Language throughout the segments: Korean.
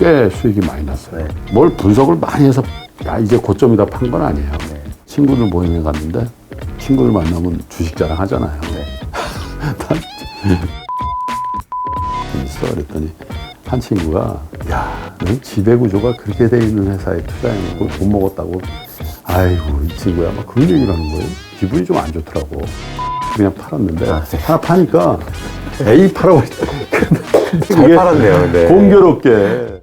꽤 수익이 많이 났어요. 네. 뭘 분석을 많이 해서 야 이제 고점이다 판 건 아니에요. 네. 친구들 모임에 갔는데 친구들 만나면 주식 자랑 하잖아요. 네. 있어 그랬더니 한 친구가 야, 넌 지배 구조가 그렇게 돼 있는 회사에 투자해놓고 돈 먹었다고. 아이고 이 친구야 막 그런 얘기를 하는 거예요. 기분이 좀 안 좋더라고. 그냥 팔았는데 아, 네. 하나 파니까 A 팔아버렸다. 잘 팔았네요. 네. 공교롭게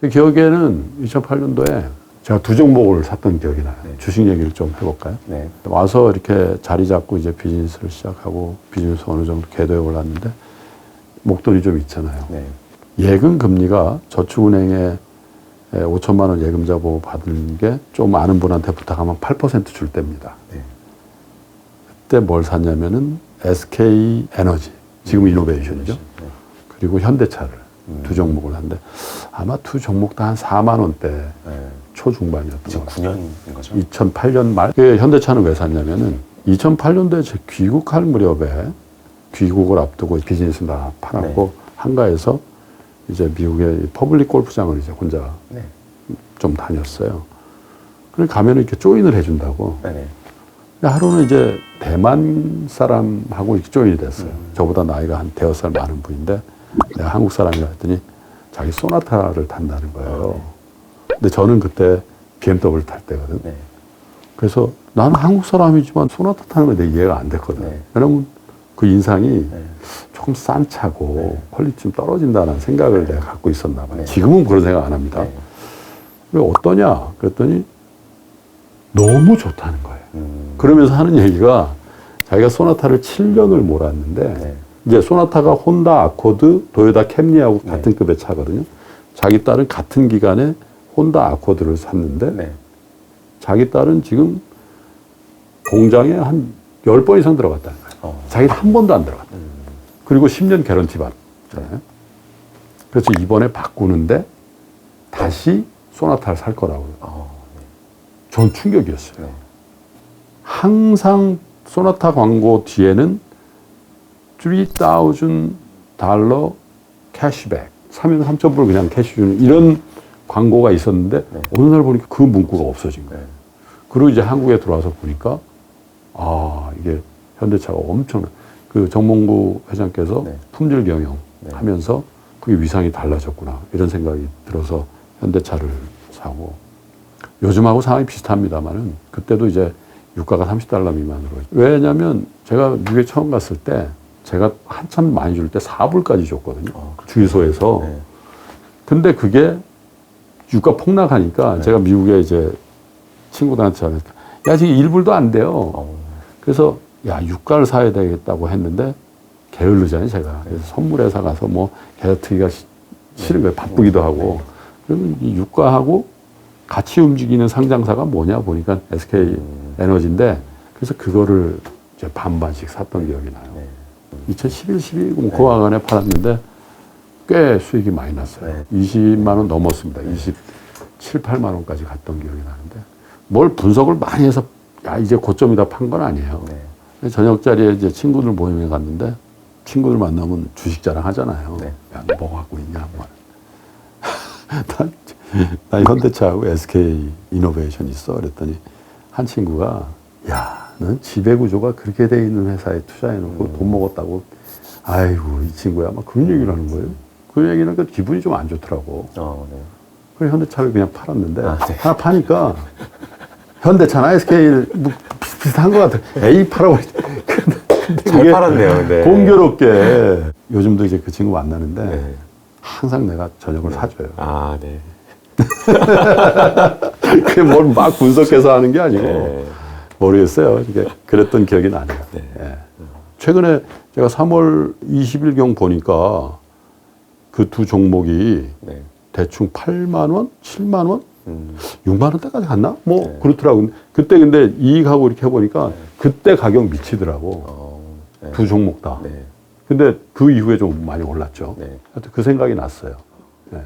제 기억에는 2008년도에 제가 두 종목을 샀던 기억이 나요. 네. 주식 얘기를 좀 해볼까요? 네. 와서 이렇게 자리 잡고 이제 비즈니스를 시작하고 비즈니스 어느 정도 궤도에 올랐는데 목돈이 좀 있잖아요. 네. 예금 금리가 저축은행에 5천만 원 예금자 보호 받은 게 좀 아는 분한테 부탁하면 8%줄 때입니다. 네. 그때 뭘 샀냐면은 SK 에너지, 지금 이노베이션이죠. 네. 그리고 현대차를 음. 두 종목을 샀는데 아마 두 종목 다 한 4만 원대 네. 초중반이었던 것 같아요. 2009년인 거죠? 2008년 말. 그 현대차는 왜 샀냐면은 2008년도에 제 귀국할 무렵에 귀국을 앞두고 비즈니스 다 팔았고 한가해서 이제 미국의 퍼블릭 골프장을 이제 혼자 네. 좀 다녔어요. 그래 가면은 이렇게 조인을 해준다고. 네네. 근데 하루는 이제 대만 사람하고 이렇게 조인이 됐어요. 음. 저보다 나이가 한 대여섯 살 많은 분인데 내가 한국 사람이라 했더니 자기 소나타를 탄다는 거예요. 근데 저는 그때 BMW 탈 때거든. 네. 그래서 나는 한국 사람이지만 소나타 타는 게내 이해가 안 됐거든. 네. 왜냐면 그 인상이 네. 조금 싼 차고 퀄리티 좀 떨어진다는 생각을 내가 갖고 있었나 봐요. 네. 지금은 그런 생각 안 합니다. 네. 왜 어떠냐? 그랬더니 너무 좋다는 거예요. 음. 그러면서 하는 얘기가 자기가 소나타를 7년을 몰았는데 네. 이제 소나타가 혼다 아코드, 도요타 캠리하고 네. 같은 급의 차거든요. 자기 딸은 같은 기간에 혼다 아코드를 샀는데 네. 자기 딸은 지금 공장에 한 10번 이상 들어갔다는 거예요. 어. 자기는 한 번도 안 들어갔다. 음. 그리고 10년 개런티 받잖아요. 그래서 이번에 바꾸는데 다시 소나타를 살 거라고요. 어. 전 충격이었어요. 네. 항상 소나타 광고 뒤에는 3,000 달러 캐시백. 사면 3,000불 그냥 캐시 주는 이런 광고가 있었는데 네. 어느 날 보니까 그 문구가 없어진 거예요. 네. 그리고 이제 한국에 들어와서 보니까 아, 이게 현대차가 엄청 그 정몽구 회장께서 네. 품질 경영 네. 하면서 그게 위상이 달라졌구나. 이런 생각이 들어서 현대차를 사고 요즘하고 상황이 비슷합니다만은 그때도 이제 유가가 30달러 미만으로. 왜냐면 제가 미국에 처음 갔을 때 제가 한참 많이 줄 때 4불까지 줬거든요. 어, 그렇죠. 주유소에서. 네. 근데 그게 유가 폭락하니까 네. 제가 미국에 이제 친구들한테 전했다. 야, 지금 1불도 안 돼요. 어. 그래서 야, 유가를 사야 되겠다고 했는데 게을르잖아요, 제가. 그래서 선물회사 가서 뭐 계좌트기가 시- 싫은 거예요. 바쁘기도 하고. 그러면 이 유가하고 같이 움직이는 상장사가 뭐냐 보니까 SK 음. 에너지인데 그래서 그거를 이제 반반씩 샀던 기억이 나요. 네. 2011, 12, 그 하간에 팔았는데 꽤 수익이 많이 났어요. 20만 원 넘었습니다. 27, 8만 원까지 갔던 기억이 나는데 뭘 분석을 많이 해서 야 이제 고점이다 판 건 아니에요. 네. 저녁 자리에 이제 친구들 모임에 갔는데 친구들 만나면 주식 자랑 하잖아요. 네. 야, 너 뭐 갖고 있냐? 뭐. 난, 난 현대차하고 SK 이노베이션 있어. 그랬더니 한 친구가 야, 넌 지배 구조가 그렇게 돼 있는 회사에 투자해놓고 음. 돈 먹었다고. 아이고, 이 친구야. 막 그런 얘기를 하는 거예요. 그 얘기는 그 기분이 좀 안 좋더라고. 어, 네. 그래서 현대차를 그냥 팔았는데 아, 네. 하나 파니까 현대차나 SK 뭐 비슷한 것 같아. A. 근데, 근데 잘 팔았네요. 네. 공교롭게 요즘도 이제 그 친구 만나는데 네. 항상 내가 저녁을 사줘요. 아, 네. 그게 뭘 막 분석해서 하는 게 아니고 네. 모르겠어요. 이게 그랬던 기억이 나네요. 네. 예. 최근에 제가 3월 20일경 보니까 그 두 종목이 네. 대충 8만 원, 7만 원, 음. 6만 원대까지 갔나? 뭐 네. 그렇더라고. 그때 근데 이익하고 이렇게 해보니까 그때 가격 미치더라고. 어. 네. 두 종목 다. 네. 근데 그 이후에 좀 많이 올랐죠. 네. 하여튼 그 생각이 났어요. 네.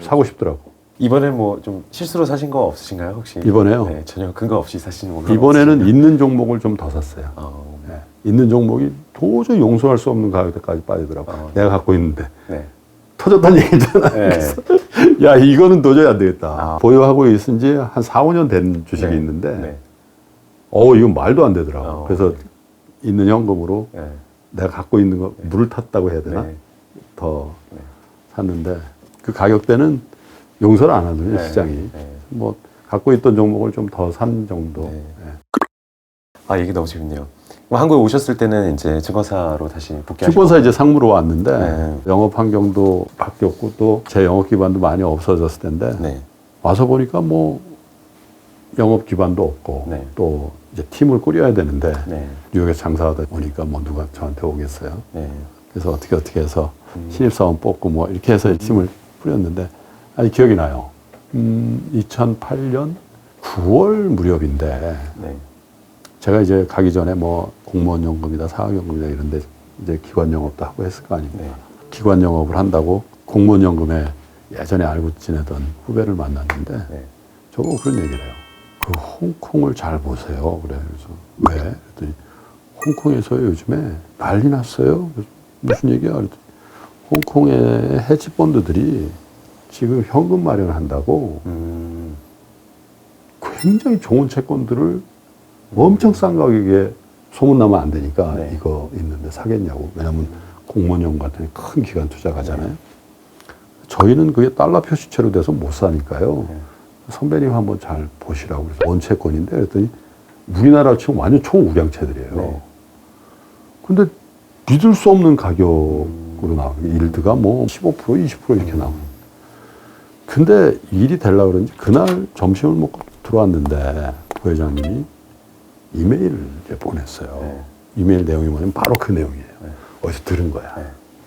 사고 싶더라고. 이번에 뭐 좀 실수로 사신 거 없으신가요, 혹시? 이번에요? 네, 전혀 근거 없이 사신 건 이번에는? 있는 종목을 좀 더 샀어요. 어, 네. 있는 종목이 도저히 용서할 수 없는 가격대까지 빠지더라고. 어. 내가 갖고 있는데 네. 터졌다는 얘기잖아. 네. 야, 이거는 도저히 안 되겠다. 아. 보유하고 있은 지 한 4, 5년 된 주식이 네. 있는데, 네. 어, 이건 말도 안 되더라고. 어. 그래서 있는 현금으로 네. 내가 갖고 있는 거 물을 탔다고 해야 되나? 네. 더 네. 샀는데, 그 가격대는 용서를 안 하거든요, 네. 시장이. 네. 뭐, 갖고 있던 종목을 좀 더 산 정도. 네. 예. 아 얘기 너무 재밌네요. 그럼 한국에 오셨을 때는 이제 증권사로 다시 복귀하시고 증권사 이제 상무로 왔는데, 네. 영업 환경도 바뀌었고, 또 제 영업 기반도 많이 없어졌을 텐데, 네. 와서 보니까 뭐 영업 기반도 없고 네. 또 이제 팀을 꾸려야 되는데 네. 뉴욕에서 장사하다 보니까 뭐 누가 저한테 오겠어요. 네. 그래서 어떻게 어떻게 해서 음. 신입사원 뽑고 뭐 이렇게 해서 팀을 꾸렸는데 아니 기억이 나요. 음, 2008년 9월 무렵인데 네. 제가 이제 가기 전에 뭐 공무원 연금이다 사학 연금이다 이런데 이제 기관 영업도 하고 했을 거 아닙니까? 네. 기관 영업을 한다고 공무원 연금에 예전에 알고 지내던 후배를 만났는데 네. 저보고 그런 얘기를 해요. 그 홍콩을 잘 보세요. 그래. 그래서 왜? 그랬더니 홍콩에서 요즘에 난리 났어요. 무슨 얘기야? 그랬더니 홍콩의 헤지펀드들이 지금 현금 마련한다고 음. 굉장히 좋은 채권들을 엄청 싼 가격에 소문나면 안 되니까 네. 이거 있는데 사겠냐고. 왜냐면 공무원연금 같은 게큰 기관 투자가잖아요. 저희는 그게 달러 표시채로 돼서 못 사니까요. 네. 선배님 한번 잘 보시라고 그래서 뭔 채권인데 그랬더니 우리나라 치고 완전 초우량채들이에요. 네. 근데 믿을 수 없는 가격으로 나오는 게 일드가 뭐 15% 20% 이렇게 나오는. 근데 일이 되려고 그런지 그날 점심을 먹고 들어왔는데 부회장님이 이메일을 보냈어요. 네. 이메일 내용이 뭐냐면 바로 그 내용이에요. 네. 어디서 들은 거야. 네.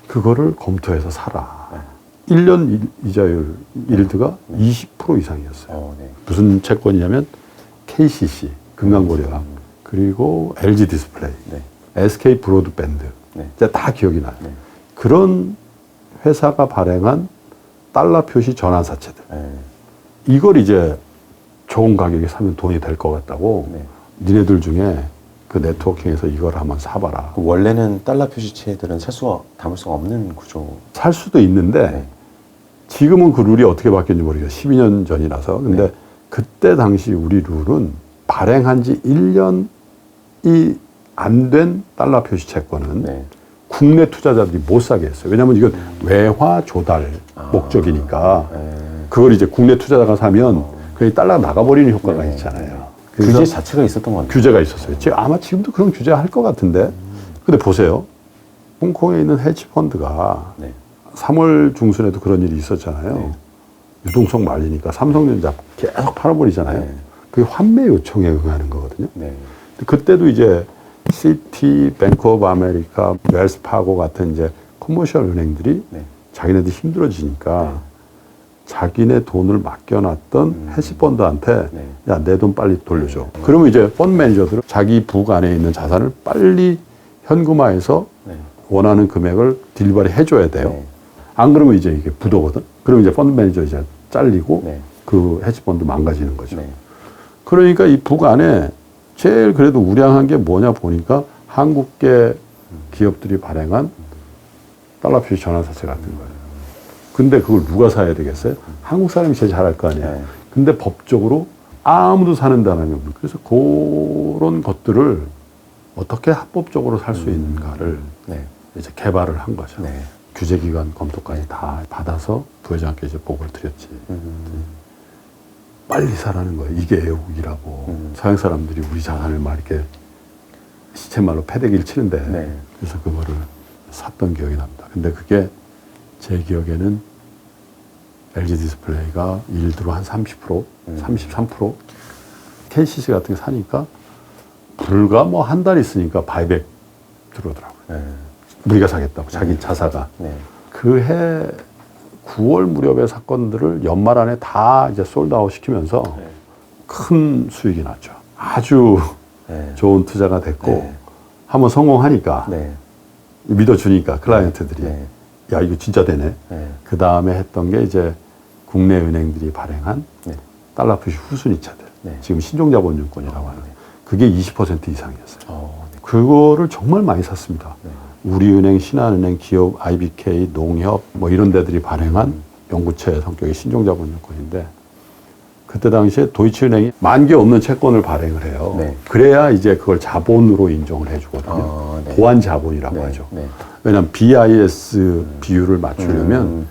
그거를 검토해서 사라. 네. 1년 일- 이자율 일드가 20% 이상이었어요. 어, 네. 무슨 채권이냐면 KCC 금강고려학 그리고 LG 디스플레이, 네. SK 브로드밴드 네. 이제 다 기억이 나요. 네. 그런 회사가 발행한 달러 표시 전환 사채들 네. 이걸 이제 좋은 가격에 사면 돈이 될 것 같다고 네. 니네들 중에 그 네트워킹에서 이걸 한번 사봐라. 그 원래는 달러 표시체들은 살 수가 담을 수가 없는 구조. 살 수도 있는데 네. 지금은 그 룰이 어떻게 바뀌었는지 모르겠어요. 12년 전이라서. 근데 네. 그때 당시 우리 룰은 발행한 지 1년이 안 된 달러 표시 채권은 네. 국내 투자자들이 못 사게 했어요. 왜냐하면 이건 외화 조달 아. 목적이니까 네. 그걸 이제 국내 투자자가 사면 그 달러가 나가버리는 효과가 네. 있잖아요. 규제 자체가 있었던 것 같아요. 규제가 있었어요. 지금 아마 지금도 그런 규제 할 것 같은데. 근데 보세요. 홍콩에 있는 헤지펀드가 네. 3월 중순에도 그런 일이 있었잖아요. 네. 유동성 말리니까 삼성전자 계속 팔아버리잖아요. 네. 그게 환매 요청에 응하는 거거든요. 네. 근데 그때도 이제 시티, 뱅크 오브 아메리카, 웰스 파고 같은 이제 커머셜 은행들이 네. 자기네들 힘들어지니까 네. 자기네 돈을 맡겨놨던 음. 헤지펀드한테 네. 야내 돈 빨리 돌려줘. 그러면 이제 펀드 매니저들은 자기 북 안에 있는 자산을 빨리 현금화해서 네. 원하는 금액을 딜리버리 해줘야 돼요. 네. 안 그러면 이제 이게 부도거든. 그럼 이제 펀드 매니저 이제 잘리고 네. 그 헤지펀드 망가지는 거죠. 네. 그러니까 이 북 안에 제일 그래도 우량한 게 뭐냐 보니까 한국계 기업들이 발행한 달러 표시 전환사채 같은 거예요. 근데 그걸 누가 사야 되겠어요? 한국 사람이 제일 잘할 거 아니에요. 네. 근데 법적으로 아무도 사는 나라는 없는 그래서 그런 것들을 어떻게 합법적으로 살 수 있는가를 네. 이제 개발을 한 거죠. 네. 규제기관 검토까지 다 받아서 부회장께 이제 보고를 드렸지. 음. 빨리 사라는 거예요. 이게 애국이라고. 음. 서양 사람들이 우리 자산을 막 이렇게 시체말로 패대기를 치는데 네. 그래서 그거를 샀던 기억이 납니다. 근데 그게 제 기억에는 LG 디스플레이가 일드로 한 30%, 음. 33% KCC 같은 게 사니까 불과 뭐 한 달 있으니까 바이백 들어오더라고요. 네. 우리가 사겠다고 자기 자사가. 네. 그해 9월 무렵의 사건들을 연말 안에 다 이제 솔드아웃 시키면서 네. 큰 수익이 났죠. 아주 네. 좋은 투자가 됐고 네. 한번 성공하니까 네. 믿어주니까 클라이언트들이 네. 야 이거 진짜 되네. 네. 그 다음에 했던 게 이제 국내 은행들이 발행한 네. 달러 표시 후순위차들. 네. 지금 신종자본증권이라고 하는 네. 그게 20% 이상이었어요. 어, 네. 그거를 정말 많이 샀습니다. 네. 우리은행, 신한은행, 기업, IBK, 농협 뭐 이런 데들이 발행한 연구체 성격의 신종자본요건인데 그때 당시에 도이치은행이 만기 없는 채권을 발행을 해요. 네. 그래야 이제 그걸 자본으로 인정을 해주거든요. 아, 네. 보안 자본이라고 네, 하죠. 네. 왜냐하면 BIS 비율을 맞추려면 음.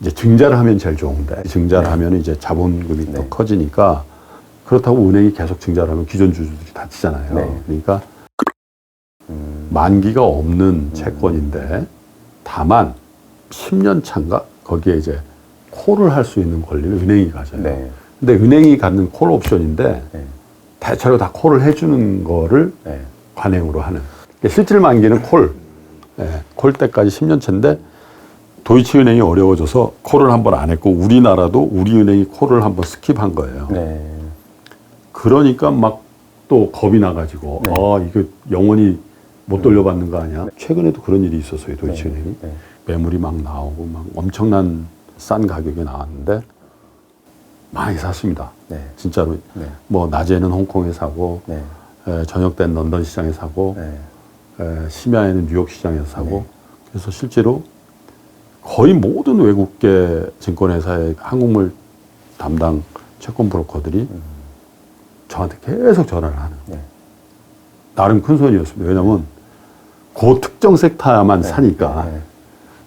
이제 증자를 하면 제일 좋은데 증자를 하면 이제 자본금이 더 네. 커지니까 그렇다고 은행이 계속 증자를 하면 기존 주주들이 다치잖아요. 네. 그러니까 음. 만기가 없는 채권인데 다만 10년 차인가 거기에 이제 콜을 할 수 있는 권리를 은행이 가져요. 네. 근데 은행이 갖는 콜 옵션인데 네. 대체로 다 콜을 해주는 거를 네. 관행으로 하는. 그러니까 실질 만기는 콜. 예, 콜 때까지 10년 차인데 도이치은행이 어려워져서 콜을 한 번 안 했고 우리나라도 우리은행이 콜을 한 번 스킵한 거예요. 네. 그러니까 막 또 겁이 나가지고 네. 아 이거 영원히 못 돌려받는 거 아니야? 최근에도 그런 일이 있었어요 도이치은행이 네. 매물이 막 나오고 막 엄청난 싼 가격에 나왔는데 많이 샀습니다. 네. 진짜로 네. 뭐 낮에는 홍콩에 사고 네. 에, 저녁 때는 런던 시장에 사고 네. 에, 심야에는 뉴욕 시장에서 사고 그래서 실제로 거의 모든 외국계 증권회사의 한국물 담당 채권 브로커들이 저한테 계속 전화를 하는 네. 나름 큰 손이었습니다. 왜냐하면 그 특정 섹터야만 사니까 네.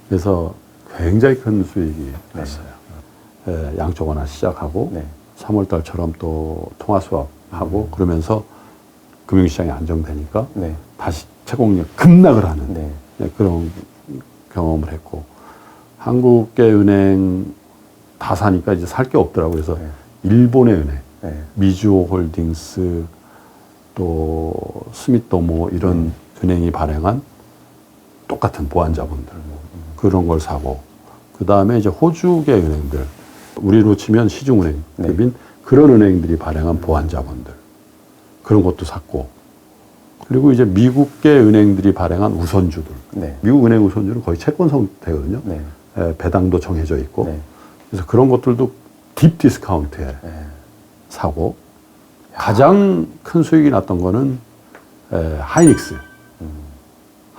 그래서 굉장히 큰 수익이 났어요. 에, 양쪽 하나 시작하고 네. 3월달처럼 또 통화 수합하고 그러면서 금융시장이 안정되니까 네. 다시 채공력 급락을 하는 네. 네, 그런 경험을 했고 한국계 은행 다 사니까 이제 살 게 없더라고요. 그래서 네. 일본의 은행, 네. 미주호 홀딩스 또 스미토모 이런 은행이 발행한 똑같은 보안 자본들 그런 걸 사고 그 다음에 이제 호주계 은행들 우리로 치면 시중은행급인 그런 은행들이 발행한 보안 자본들 그런 것도 샀고 그리고 이제 미국계 은행들이 발행한 우선주들 네. 미국 은행 우선주는 거의 채권 형태거든요. 네. 에, 배당도 정해져 있고 네. 그래서 그런 것들도 딥 디스카운트에 네. 사고 가장 큰 수익이 났던 거는 에, 하이닉스.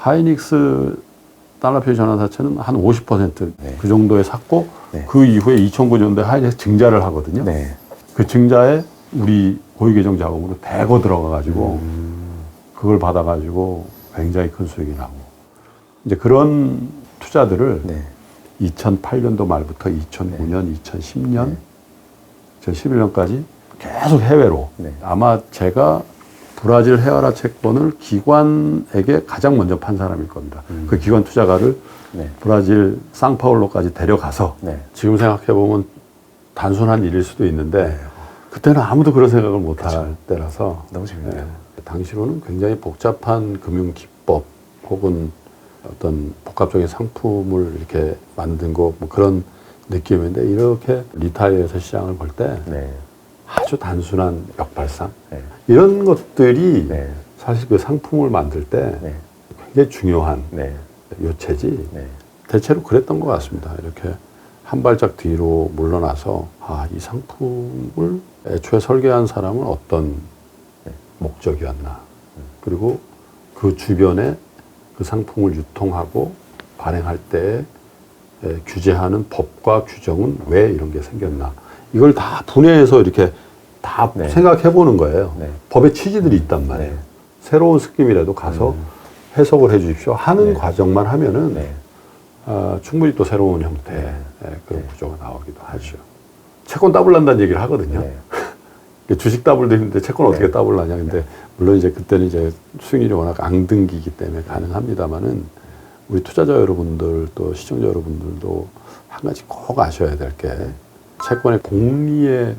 음. 하이닉스 달러표 전환사채는 한 50%그 네. 정도에 샀고 네. 그 이후에 2009년도에 하이닉스 증자를 하거든요. 네. 그 증자에 우리 고유계정 자금으로 대거 들어가가지고 음. 그걸 받아가지고 굉장히 큰 수익이 나고 이제 그런 투자들을 네. 2008년도 말부터 2009년, 2010년, 네. 2011년까지 계속 해외로 네. 아마 제가 브라질 헤아라 채권을 기관에게 가장 먼저 판 사람일 겁니다. 음. 그 기관 투자가를 네. 브라질 상파울로까지 데려가서 네. 지금 생각해 보면 단순한 일일 수도 있는데 그때는 아무도 그런 생각을 못 할 때라서 너무 재밌네요. 예, 당시로는 굉장히 복잡한 금융 기법 혹은 어떤 복합적인 상품을 이렇게 만든 거 뭐 그런 느낌인데 이렇게 리타이어에서 시장을 볼때 네. 아주 단순한 역발상 네. 이런 것들이 네. 사실 그 상품을 만들 때 네. 굉장히 중요한 네. 요체지 네. 대체로 그랬던 것 같습니다. 이렇게 한 발짝 뒤로 물러나서 아, 이 상품을 애초에 설계한 사람은 어떤 목적이었나. 그리고 그 주변에 그 상품을 유통하고 발행할 때 에, 규제하는 법과 규정은 왜 이런 게 생겼나. 이걸 다 분해해서 이렇게 다 네. 생각해 보는 거예요. 네. 법의 취지들이 있단 말이에요. 네. 새로운 스킴이라도 가서 음. 해석을 해 주십시오. 하는 네. 과정만 하면은 네. 아, 충분히 또 새로운 형태의 네. 예, 그런 네. 구조가 나오기도 하죠. 채권 따블 난다는 얘기를 하거든요. 네. 주식 따블도 힘든데 채권 어떻게 네. 따블 나냐. 근데 물론 이제 그때는 이제 수익률이 워낙 앙등기기 때문에 가능합니다만은 우리 투자자 여러분들 또 시청자 여러분들도 한 가지 꼭 아셔야 될게 채권의 복리의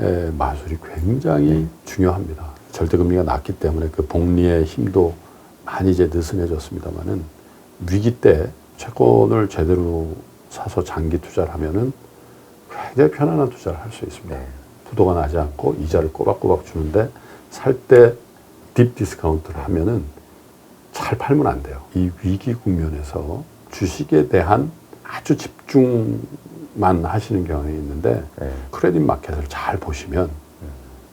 에, 마술이 굉장히 중요합니다. 절대금리가 낮기 때문에 그 복리의 힘도 많이 이제 느슨해졌습니다만은 위기 때 채권을 제대로 사서 장기 투자를 하면은 굉장히 편안한 투자를 할 수 있습니다. 네. 부도가 나지 않고 이자를 꼬박꼬박 주는데 살 때 딥 디스카운트를 하면은 잘 팔면 안 돼요. 이 위기 국면에서 주식에 대한 아주 집중 만 하시는 경향이 있는데 네. 크레딧 마켓을 잘 보시면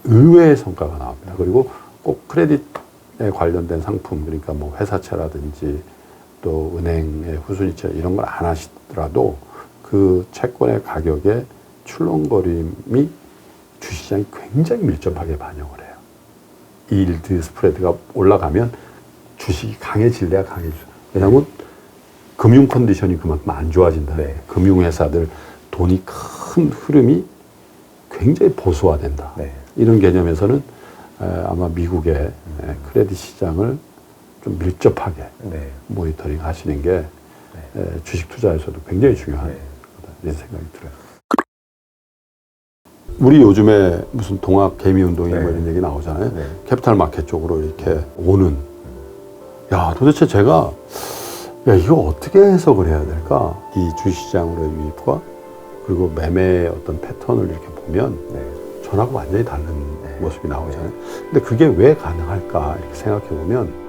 의외의 성과가 나옵니다. 그리고 꼭 크레딧에 관련된 상품, 그러니까 뭐 회사채라든지 또 은행의 후순위채 이런 걸 안 하시더라도 그 채권의 가격의 출렁거림이 주식시장이 굉장히 밀접하게 반영을 해요. 일드 스프레드가 올라가면 주식이 강해질래야 강해져. 왜냐하면 금융 컨디션이 그만큼 안 좋아진다. 네. 금융회사들 돈이 큰 흐름이 굉장히 보수화된다. 네. 이런 개념에서는 에, 아마 미국의 에, 크레딧 시장을 좀 밀접하게 네. 모니터링 하시는 게 에, 주식 투자에서도 굉장히 중요한 네. 거다 이런 생각이 들어요. 우리 요즘에 무슨 동학 개미 운동이 네. 뭐 이런 얘기 나오잖아요. 네. 캐피탈 마켓 쪽으로 이렇게 오는 야 도대체 제가 야 이거 어떻게 해석을 해야 될까? 이 주식시장으로의 유입과 그리고 매매의 어떤 패턴을 이렇게 보면 네. 전하고 완전히 다른 모습이 나오잖아요. 근데 그게 왜 가능할까 이렇게 생각해 보면